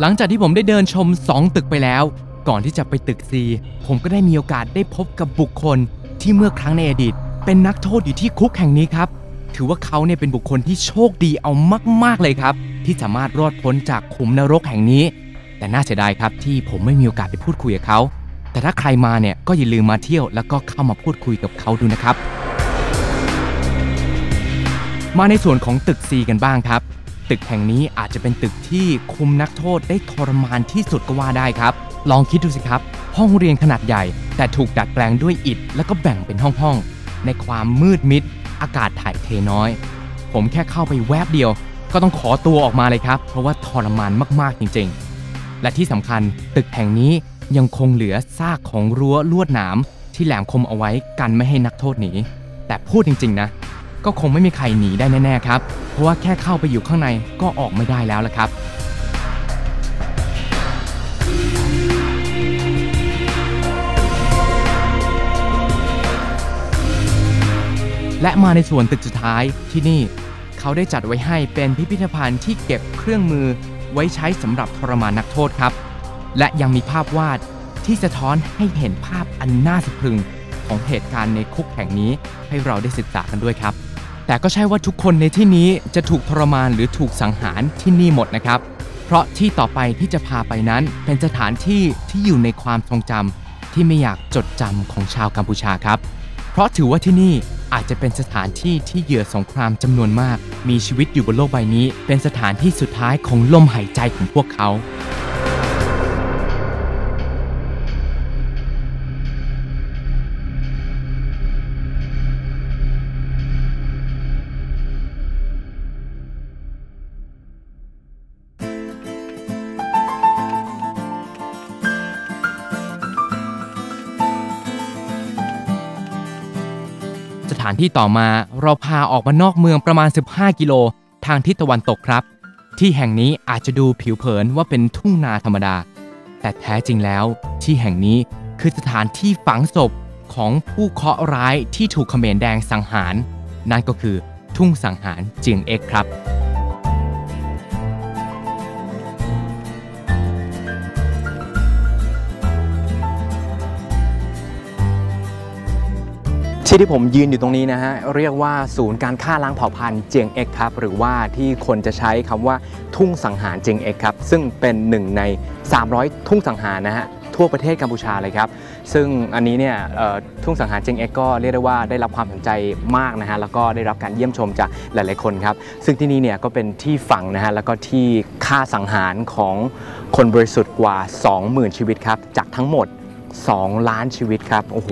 หลังจากที่ผมได้เดินชม 2 ตึกไปแล้ว ก่อนที่จะไปตึก C ผมก็ได้มีโอกาสได้พบกับบุคคลที่เมื่อครั้งในอดีต เป็นนักโทษอยู่ที่คุกแห่งนี้ครับ ถือว่าเขาเนี่ยเป็นบุคคลที่โชคดีเอามาก ๆ เลยครับ ที่สามารถรอดพ้นจากขุมนรกแห่งนี้ แต่น่าเสียดายครับที่ผมไม่มีโอกาสไปพูดคุยกับเขา แต่ถ้าใครมาเนี่ยก็อย่าลืมมาเที่ยวแล้วก็เข้ามาพูดคุยกับเขาดูนะครับ มาในส่วนของตึก C กันบ้างครับ ตึกแห่งนี้อาจจะเป็นตึกที่คุมนักโทษได้ทรมานที่สุดก็ว่าได้ครับ ลองคิดดูสิครับ ห้องเรียนขนาดใหญ่ แต่ถูกดัดแปลงด้วยอิฐ แล้วก็แบ่งเป็นห้องๆในความมืดมิด อากาศถ่ายเทน้อย ผมแค่เข้าไปแวบเดียว ก็ต้องขอตัวออกมาเลยครับ เพราะว่าทรมานมากๆจริง ๆ และที่สำคัญตึกแห่งนี้ยังคงเหลือซากของรั้วลวดหนามที่แหลมคมเอาไว้กันไม่ให้นักโทษหนีแต่พูดจริง ๆ นะ ก็คงไม่มีใครหนีได้แน่ ๆ ครับ เพราะว่าแค่เข้าไปอยู่ข้างในก็ออกไม่ได้แล้วละครับ และมาในส่วนตึกสุดท้ายที่นี่ เขาได้จัดไว้ให้เป็นพิพิธภัณฑ์ที่เก็บเครื่องมือไว้ใช้สำหรับทรมานนักโทษครับ และยังมีภาพวาดที่สะท้อนให้เห็นภาพอันน่าสะพรึงของเหตุการณ์ในคุกแห่งนี้ให้เราได้ศึกษากันด้วยครับ แต่ก็ใช่ว่าทุกคนในที่นี้จะถูกทรมานหรือถูกสังหารที่นี่หมดนะครับ เพราะที่ต่อไปที่จะพาไปนั้นเป็นสถานที่ที่อยู่ในความทรงจำที่ไม่อยากจดจำของชาวกัมพูชาครับ เพราะถือว่าที่นี่ อาจจะเป็นสถานที่ที่เหยื่อสงครามจำนวนมาก มีชีวิตอยู่บนโลกใบนี้ เป็นสถานที่สุดท้ายของลมหายใจของพวกเขาานที่ต่อมาเราพาออกมานอกเมืองประมาณ 15 กิโล ทางทิศตะวันตกครับ ที่แห่งนี้อาจจะดูผิวเผินว่าเป็นทุ่งนาธรรมดา แต่แท้จริงแล้ว ที่แห่งนี้คือสถานที่ฝังศพของผู้เคราะห์ร้ายที่ถูกเขมรแดงสังหาร นั่นก็คือทุ่งสังหารเจียงเอ็กครับ ที่ที่ผมยืนอยู่ตรงนี้นะฮะเรียกว่าศูนย์การฆ่าล้างเผ่าพันธุ์เจียงเอ็กครับหรือว่าที่คนจะใช้คำว่าทุ่งสังหารเจียงเอ็กครับซึ่งเป็นหนึ่งใน 300 ทุ่งสังหารนะฮะทั่วประเทศกัมพูชาเลยครับ ซึ่งอันนี้เนี่ยทุ่งสังหารเจียงเอ็กก็เรียกได้ว่าได้รับความสนใจมากนะฮะแล้วก็ได้รับการเยี่ยมชมจากหลาย ๆคนครับ ซึ่งที่นี่เนี่ยก็เป็นที่ฝังนะฮะแล้วก็ที่ฆ่าสังหารของคนบริสุทธิ์กว่า 20,000 ชีวิตครับจากทั้งหมด 2 ล้านชีวิตครับโอ้โห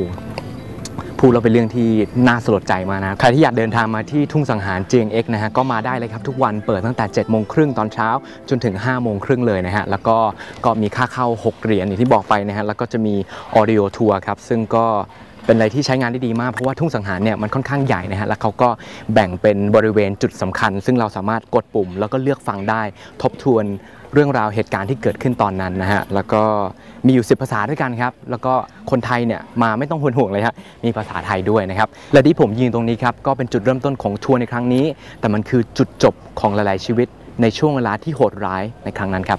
พูดแล้วเป็นเรื่องที่น่าสลดใจมากนะใครที่อยากเดินทางมาที่ทุ่งสังหารเจียงเอ็กนะฮะก็มาได้เลยครับทุกวันเปิดตั้งแต่7จ็ดโมงครึ่งตอนเช้า จนถึง5้าโมงครึ่งเลยนะฮะแล้วก็ก็มีค่าเข้า 6 เหรียญอย่างที่บอกไปนะฮะแล้วก็จะมีออดิโอทัวร์ครับซึ่งก็เป็นอะไรที่ใช้งานได้ดีมากเพราะว่าทุ่งสังหารเนี่ยมันค่อนข้างใหญ่นะฮะแล้วเขาก็แบ่งเป็นบริเวณจุดสำคัญ ซึ่งเราสามารถกดปุ่ม แล้วก็เลือกฟังได้ทบทวน เรื่องราวเหตุการณ์ที่เกิดขึ้นตอนนั้นนะฮะแล้วก็มีอยู่10ภาษาด้วยกันครับ แล้วก็คนไทยเนี่ยมาไม่ต้องห่วงห่วงเลยฮะมีภาษาไทยด้วยนะครับและที่ผมยืนตรงนี้ครับก็เป็นจุดเริ่มต้นของทัวร์ในครั้งนี้ แต่มันคือจุดจบของหลายๆชีวิต ในช่วงเวลาที่โหดร้ายในครั้งนั้นครับ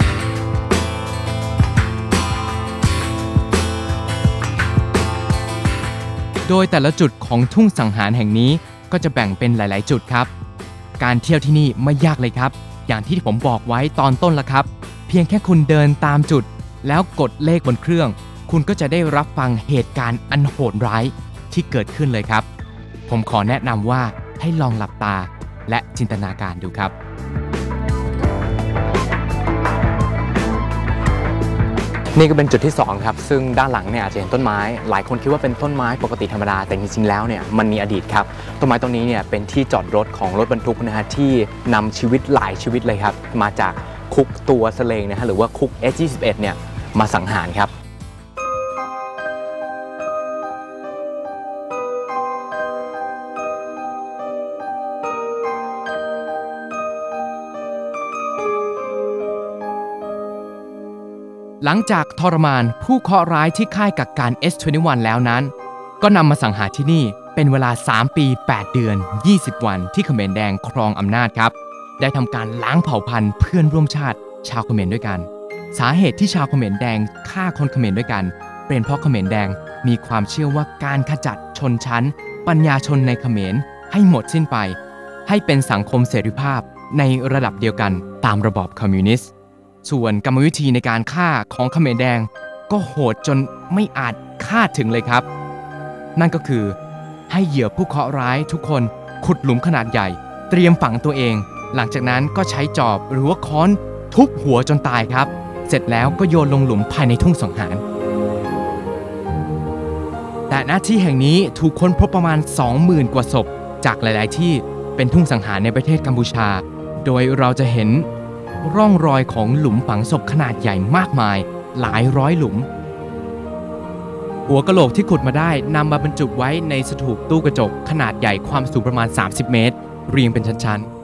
โดยแต่ละจุดของทุ่งสังหารแห่งนี้ก็จะแบ่งเป็นหลาย ๆ จุดครับ การเที่ยวที่นี่ไม่ยากเลยครับ อย่างที่ผมบอกไว้ตอนต้นละครับ เพียงแค่คุณเดินตามจุด แล้วกดเลขบนเครื่อง คุณก็จะได้รับฟังเหตุการณ์อันโหดร้ายที่เกิดขึ้นเลยครับ ผมขอแนะนำว่าให้ลองหลับตาและจินตนาการดูครับ นี่ก็เป็นจุดที่ 2 ครับ ซึ่งด้านหลังเนี่ยอาจจะเห็นต้นไม้ หลายคนคิดว่าเป็นต้นไม้ปกติธรรมดา แต่จริงๆแล้วเนี่ยมันมีอดีตครับ ต้นไม้ตรงนี้เนี่ยเป็นที่จอดรถของรถบรรทุกนะฮะที่นำชีวิตหลายชีวิตเลยครับ มาจากคุกตัวสเลงนะฮะหรือว่าคุก S21 เนี่ยมาสังหารครับ หลังจากทรมานผู้เคราะห์ร้ายที่ค่ายกักกัน S21 แล้วนั้น ก็นำมาสังหารที่นี่เป็นเวลา 3 ปี 8 เดือน 20 วันที่เขมรแดงครองอำนาจครับ ได้ทำการล้างเผ่าพันธุ์เพื่อนร่วมชาติชาวเขมรด้วยกัน สาเหตุที่ชาวเขมรแดงฆ่าคนเขมรด้วยกัน เป็นเพราะเขมรแดงมีความเชื่อว่าการขจัดชนชั้น ปัญญาชนในเขมรให้หมดสิ้นไป ให้เป็นสังคมเสรีภาพในระดับเดียวกันตามระบอบคอมมิวนิสต์ ส่วนกรรมวิธีในการฆ่าของเขมรแดง ก็โหดจนไม่อาจคาดถึงเลยครับ นั่นก็คือให้เหยื่อผู้เคราะห์ร้ายทุกคนขุดหลุมขนาดใหญ่ เตรียมฝังตัวเอง หลังจากนั้นก็ใช้จอบหรือว่าค้อนทุบหัวจนตายครับ เสร็จแล้วก็โยนลงหลุมภายในทุ่งสังหารแต่หน้าที่แห่งนี้ถูกค้นพบประมาณ 20,000 กว่าศพ จากหลาย ๆ ที่เป็นทุ่งสังหารในประเทศกัมพูชา โดยเราจะเห็น ร่องรอยของหลุมฝังศพขนาดใหญ่มากมาย หลายร้อยหลุม หัวกะโหลกที่ขุดมาได้นำมาบรรจุไว้ในสถูปตู้กระจกขนาดใหญ่ความสูงประมาณ 30 เมตร เรียงเป็นชั้นๆ